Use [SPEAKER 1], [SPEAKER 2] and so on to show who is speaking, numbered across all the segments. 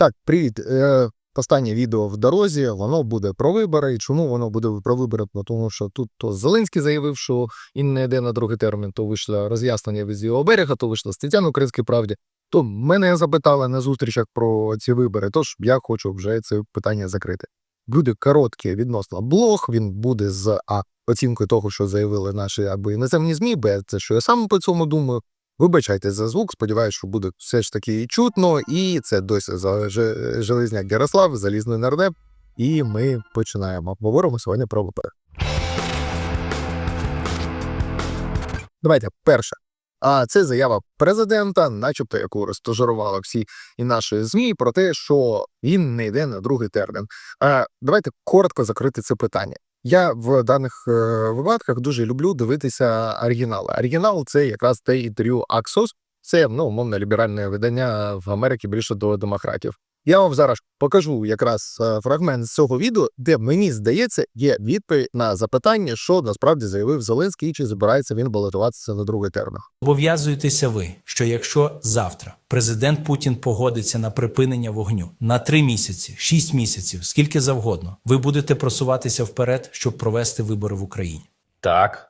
[SPEAKER 1] Так, привіт. Е, Останнє відео в дорозі, воно буде про вибори. І чому воно буде про вибори? Ну, Тому що тут то Зеленський заявив, що він не йде на другий термін, то вийшло роз'яснення від його берега, то вийшло стаття на українській правді. То мене запитали на зустрічах про ці вибори. Тож я хочу вже це питання закрити. Буде короткий відносно блог. Він буде з а оцінкою того, що заявили наші або іноземні змі, б це що я сам по цьому думаю. Вибачайте за звук, сподіваюся, що буде все ж таки чутно. І це досі за Железняк Ярослав, залізний нардеп. І ми починаємо. Говоримо сьогодні про вибори. Давайте перше. А це заява президента, начебто, яку розтажурували всі і наші змі, про те, що він не йде на другий термін. А давайте коротко закрити це питання. Я в даних е, випадках дуже люблю дивитися оригінали. Оригінал це якраз те інтерв'ю Аксос. Це ну, умовно ліберальне видання в Америці більше до демократів. Я вам зараз покажу якраз е, фрагмент з цього відео, де мені здається, є відповідь на запитання, що насправді заявив Зеленський, і чи збирається він балотуватися на другий термін.
[SPEAKER 2] Зобов'язуєтеся ви, що якщо завтра президент Путін погодиться на припинення вогню на три місяці, шість місяців, скільки завгодно, ви будете просуватися вперед, щоб провести вибори в Україні.
[SPEAKER 3] Так.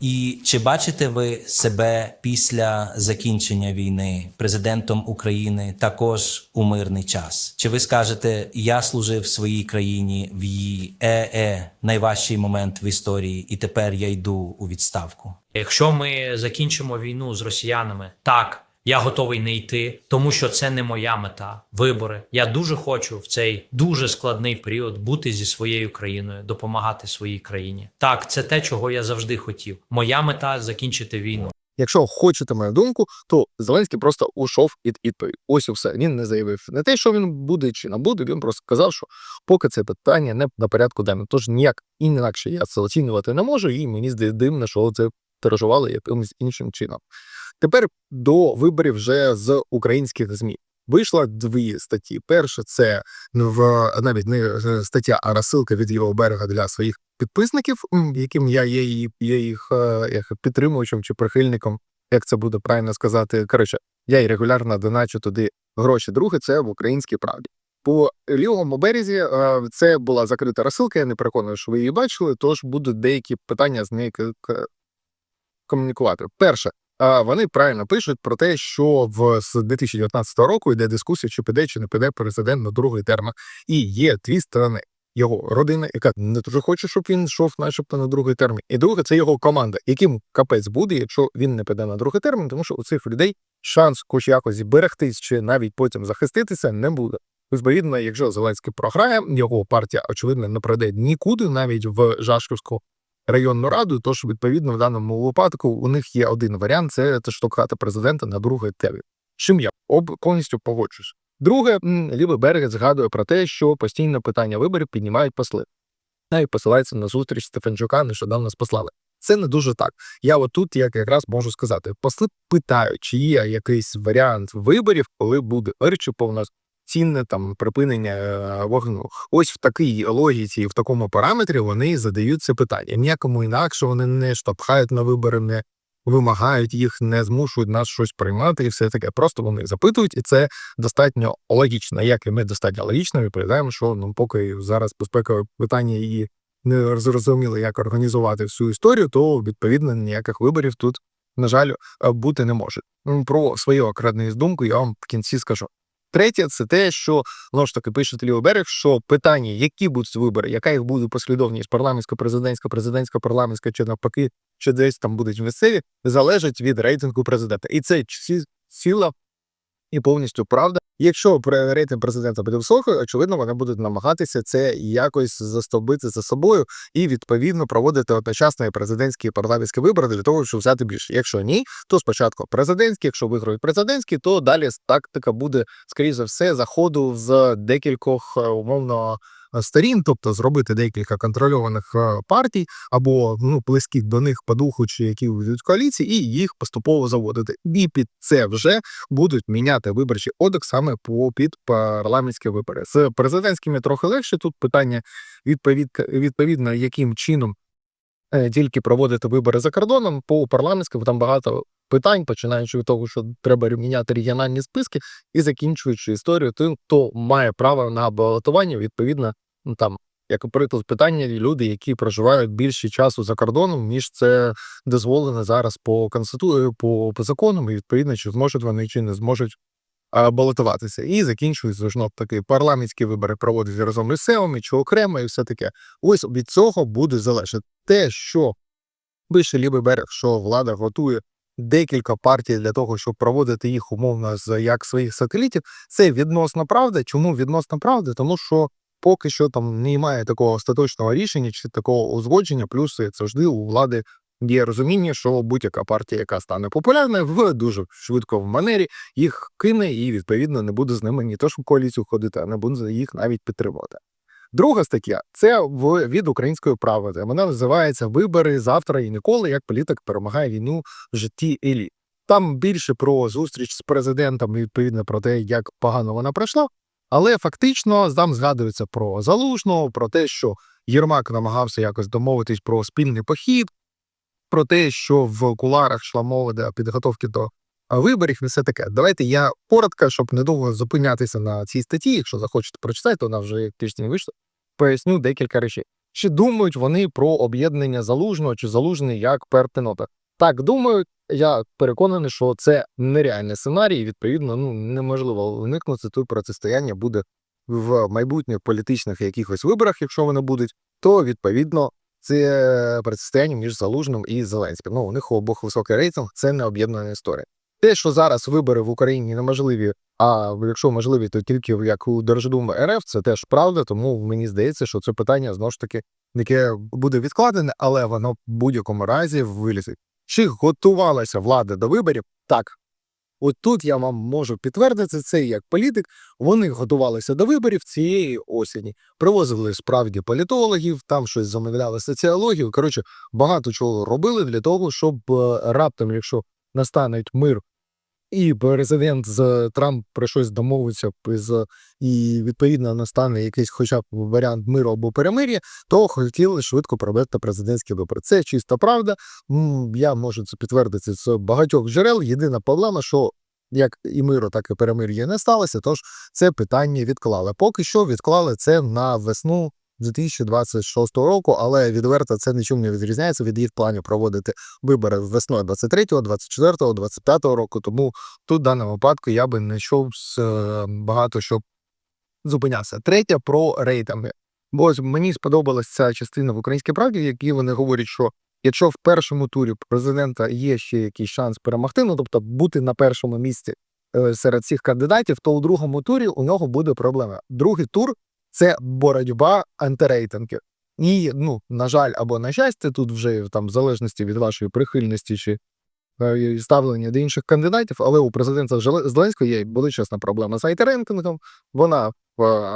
[SPEAKER 2] І чи бачите ви себе після закінчення війни президентом України також у мирний час? Чи ви скажете, я служив своїй країні в її е-е найважчий момент в історії, і тепер я йду у відставку?
[SPEAKER 3] Якщо ми закінчимо війну з росіянами, так. Я готовий не йти, тому що це не моя мета. Вибори. Я дуже хочу в цей дуже складний період бути зі своєю країною, допомагати своїй країні. Так, це те, чого я завжди хотів. Моя мета закінчити війну.
[SPEAKER 1] Якщо хочете мою думку, то Зеленський просто ушов від відповідь. Ось і все. Він не заявив не те, що він буде чи не буде. Він просто сказав, що поки це питання не на порядку денному. Тож ніяк інакше я це оцінювати не можу, і мені здається дивно, що це тиражували якимось іншим чином. Тепер до виборів вже з українських змі. Вийшла дві статті. Перша це в навіть не е, стаття, а розсилка від його берега для своїх підписників, яким я є, є їх е, як підтримувачем чи прихильником, як це буде правильно сказати. Коротше, я і регулярно доначу туди гроші. Друге, це в українській правді. По лівому березі е, це була закрита розсилка. Я не переконую, що ви її бачили. Тож будуть деякі питання з нею комунікувати. Перше, вони правильно пишуть про те, що в з 2019 року йде дискусія, чи піде чи не піде президент на другий термін. І є дві сторони. Його родина, яка не дуже хоче, щоб він йшов, начебто, на другий термін. І друге, це його команда, яким капець буде, якщо він не піде на другий термін, тому що у цих людей шанс хоч якось зберегтись чи навіть потім захиститися не буде. Відповідно, якщо Зеленський програє, його партія очевидно не пройде нікуди, навіть в Жашківську районну раду. Тож, відповідно, в даному випадку у них є один варіант: це штовхати президента на другий термін. Чим я об повністю погоджуюсь. Друге, лівий берег згадує про те, що постійно питання виборів піднімають посли. Навіть посилається на зустріч Стефанчука, нещодавно спослали. Це не дуже так. Я отут як якраз можу сказати: посли питають, чи є якийсь варіант виборів, коли буде речі повноцінне там припинення е, вогню. Ось в такій логіці в такому параметрі вони задають це питання. Ніякому інакше вони не штовхають на вибори, не вимагають їх, не змушують нас щось приймати, і все таке. Просто вони запитують, і це достатньо логічно. Як і ми достатньо логічно відповідаємо, що ну поки зараз безпекове питання і не зрозуміло, як організувати всю історію, то відповідно ніяких виборів тут, на жаль, е, бути не може. Про свою окрему думку я вам в кінці скажу. Третє, це те, що знову ж таки пише лівий берег, що питання, які будуть вибори, яка їх буде послідовність парламентська, президентська, президентська, парламентська чи навпаки, чи десь там будуть місцеві, залежить від рейтингу президента. І це ці- ціла і повністю правда. Якщо рейтинг президента буде високий, очевидно, вони будуть намагатися це якось застовбити за собою і відповідно проводити одночасно і президентські і парламентські вибори для того, щоб взяти більше. Якщо ні, то спочатку президентські. Якщо виграють президентські, то далі тактика буде скоріше за все заходу з декількох е, умовно сторін, тобто зробити декілька контрольованих е, партій або ну близьких до них по духу, чи які ведуть коаліції, і їх поступово заводити. І під це вже будуть міняти виборчий кодекс саме по під парламентські вибори. З президентськими трохи легше. Тут питання відповід, відповідно, яким чином е, тільки проводити вибори за кордоном по парламентським там багато питань, починаючи від того, що треба міняти регіональні списки, і закінчуючи історію тим, хто має право на балотування, відповідно, ну там. Як, наприклад, питання люди, які проживають більше часу за кордоном, ніж це дозволено зараз по конститу... по, по законам, і відповідно, чи зможуть вони чи не зможуть а, балотуватися. І закінчуються знов таки парламентські вибори проводять разом з місцевими чи окремо, і все таке. Ось від цього буде залежати те, що пише лівий берег, що влада готує декілька партій для того, щоб проводити їх умовно з як своїх сателітів. Це відносно правда. Чому відносно правда? Тому що поки що там немає такого остаточного рішення чи такого узгодження. Плюс завжди у влади є розуміння, що будь-яка партія, яка стане популярною, в дуже швидко в манері їх кине і відповідно не буде з ними ні то, що в коаліцію ходити, а не буде їх навіть підтримувати. Друга стаття це в від української правди. Вона називається Вибори завтра і ніколи. Як політик перемагає війну в житті еліт. Там більше про зустріч з президентом і відповідно про те, як погано вона пройшла. Але фактично там згадується про залужного, про те, що Єрмак намагався якось домовитись про спільний похід, про те, що в куларах йшла мова для підготовки до виборів, і все таке. Давайте я коротко, щоб недовго зупинятися на цій статті. Якщо захочете прочитати, то вона вже тиждень вийшла. Поясню декілька речей. Чи думають вони про об'єднання залужного чи залужний як пертенота? Так думають. Я переконаний, що це нереальний сценарій, і відповідно ну неможливо уникнути тут протистояння буде в майбутніх політичних якихось виборах, якщо вони будуть, то відповідно це протистояння між Залужним і Зеленським. Ну у них обох високий рейтинг, це не об'єднана історія. Те, що зараз вибори в Україні неможливі, а якщо можливі, то тільки як у Держдуми РФ, це теж правда. Тому мені здається, що це питання знову ж таки, яке буде відкладене, але воно в будь-якому разі вилізить. Чи готувалася влада до виборів? Так. От тут я вам можу підтвердити це як політик. Вони готувалися до виборів цієї осені. Привозили справді політологів, там щось замовляли соціологію. Коротше, багато чого робили для того, щоб е, раптом, якщо настане мир, і президент з Трамп про щось домовиться і відповідно настане якийсь, хоча б варіант миру або перемир'я, то хотіли швидко провести президентські вибори. Це чиста правда. Я можу це підтвердити з багатьох джерел. Єдина проблема, що як і миру, так і перемир'я не сталося. Тож це питання відклали. Поки що відклали це на весну 2026 року, але відверто це нічим не відрізняється від їх планів проводити вибори весною 23-го, 24-го, 25-го року. Тому тут в даному випадку я би не йшов з е, багато що зупинявся. Третє про рейтинги. Бо мені сподобалася ця частина в українській правді, в якій вони говорять, що якщо в першому турі президента є ще якийсь шанс перемогти, ну тобто бути на першому місці е, серед всіх кандидатів, то у другому турі у нього буде проблема. Другий тур це боротьба антирейтингів. І, ну, на жаль, або на щастя, тут вже там в залежності від вашої прихильності чи е, ставлення до інших кандидатів, але у президента Зеленського є величезна проблема з антирейтингом. Вона е,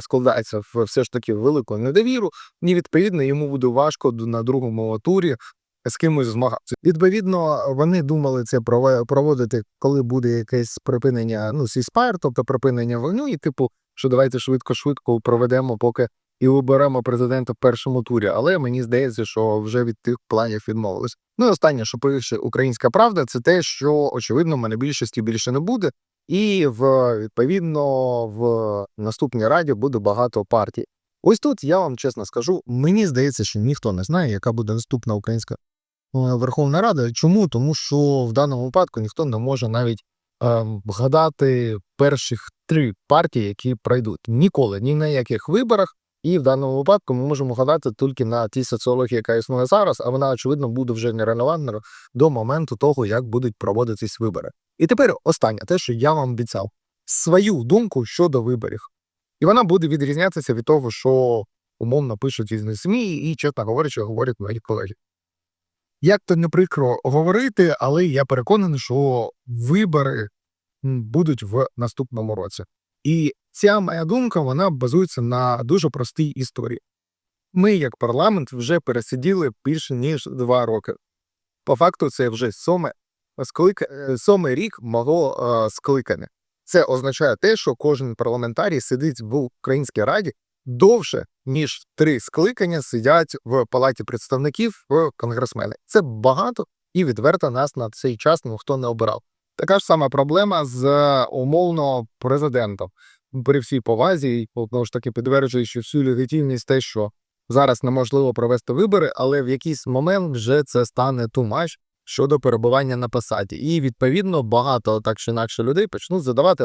[SPEAKER 1] складається в все ж таки велику недовіру, і відповідно йому буде важко на другому турі з кимось змагатися. Відповідно, вони думали це проводити, коли буде якесь припинення, ну, сіспайр, тобто припинення війни, і типу, що давайте швидко-швидко проведемо, поки і оберемо президента в першому турі. Але мені здається, що вже від тих планів відмовились. Ну і останнє, що пише Українська Правда, це те, що очевидно монобільшості більше не буде. І в відповідно в наступній раді буде багато партій. Ось тут я вам чесно скажу, мені здається, що ніхто не знає, яка буде наступна українська е, Верховна Рада. Чому? Тому що в даному випадку ніхто не може навіть вгадати перших три партії, які пройдуть. Ніколи, ні на яких виборах. І в даному випадку ми можемо гадати тільки на тій соціології, яка існує зараз, а вона, очевидно, буде вже нерелевантною до моменту того, як будуть проводитись вибори. І тепер останнє, те, що я вам обіцяв, свою думку щодо виборів. І вона буде відрізнятися від того, що умовно пишуть із ЗМІ, і, чесно говорячи, говорять мої колеги. Як то не прикро говорити, але я переконаний, що вибори будуть в наступному році. І ця моя думка вона базується на дуже простій історії. Ми, як парламент, вже пересиділи більше ніж два роки. По факту, це вже сьоме склика... е, сьомий рік мого е, скликання. Це означає те, що кожен парламентарій сидить в Українській раді довше, ніж три скликання сидять в палаті представників конгресмени. Це багато, і відверто нас на цей час ніхто не обирав. Така ж сама проблема з е, умовно президентом. При всій повазі, і ж таки підтверджуючи всю легітимність, те, що зараз неможливо провести вибори, але в якийсь момент вже це стане much щодо перебування на посаді. І відповідно багато так чи інакше людей почнуть задавати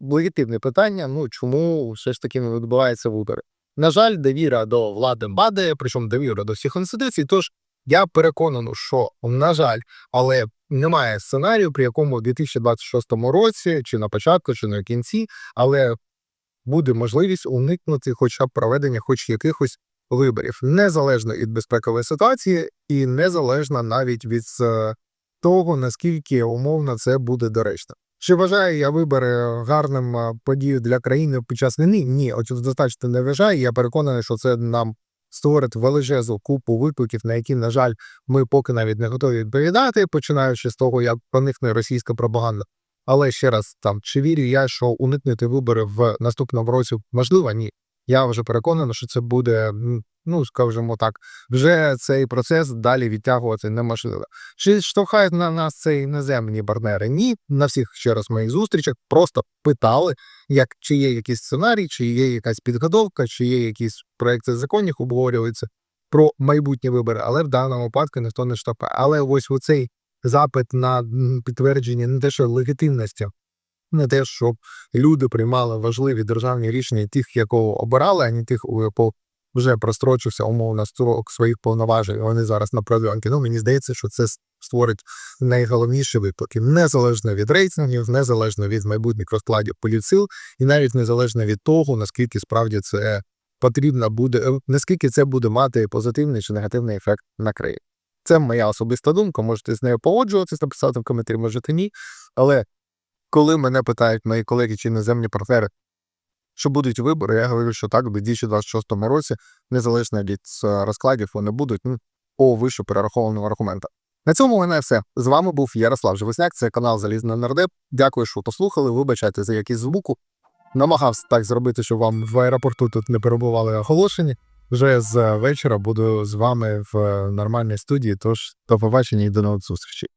[SPEAKER 1] легітимне питання: ну чому все ж таки не відбуваються вибори? На жаль, довіра до влади падає, причому довіра до всіх інституцій. Тож я переконаний, що на жаль, але немає сценарію, при якому в 2026 році, чи на початку, чи на кінці, але буде можливість уникнути хоча б проведення хоч якихось виборів, незалежно від безпекової ситуації, і незалежно навіть від е, того, наскільки умовно це буде доречно. Чи вважаю я вибори гарним е, подією для країни під час війни? Ні, от достатньо не вважаю. Я переконаний, що це нам створить величезну купу викликів, на які, на жаль, ми поки навіть не готові відповідати, починаючи з того, як проникне російська пропаганда. Але ще раз там чи вірю я, що уникнути вибори в наступному році можливо? Ні. Я вже переконаний, що це буде, ну скажімо так, вже цей процес далі відтягувати неможливо. Чи штовхають на нас це іноземні партнери? Ні, на всіх ще раз моїх зустрічах просто питали, як чи є якийсь сценарій, чи є якась підготовка, чи є якісь проекти законів обговорюються про майбутні вибори, але в даному випадку ніхто не штовхає. Але ось оцей запит на підтвердження не те, що легітимності, не те, щоб люди приймали важливі державні рішення тих, якого обирали, а не тих, у якого вже прострочився умовно строк своїх повноважень. Вони зараз на продванки. Ну мені здається, що це створить найголовніші виклики, незалежно від рейтингів, незалежно від майбутніх розкладів політсил, і навіть незалежно від того, наскільки справді це потрібно буде, е, наскільки це буде мати позитивний чи негативний ефект на країну. Це моя особиста думка. Можете з нею погоджуватися, написати в коментарі, можете ні. Але коли мене питають мої колеги чи іноземні партнери, що будуть вибори, я говорю, що так, в 2026 році, незалежно від е, розкладів, вони будуть ну, по вище перерахованим аргументам. На цьому мене все. З вами був Ярослав Живосняк, це канал Залізна Нардеп. Дякую, що послухали. Вибачайте за якісь звуку. Намагався так зробити, щоб вам в аеропорту тут не перебували оголошення. Вже з вечора буду з вами в е, нормальній студії. Тож до побачення і до нових зустрічей.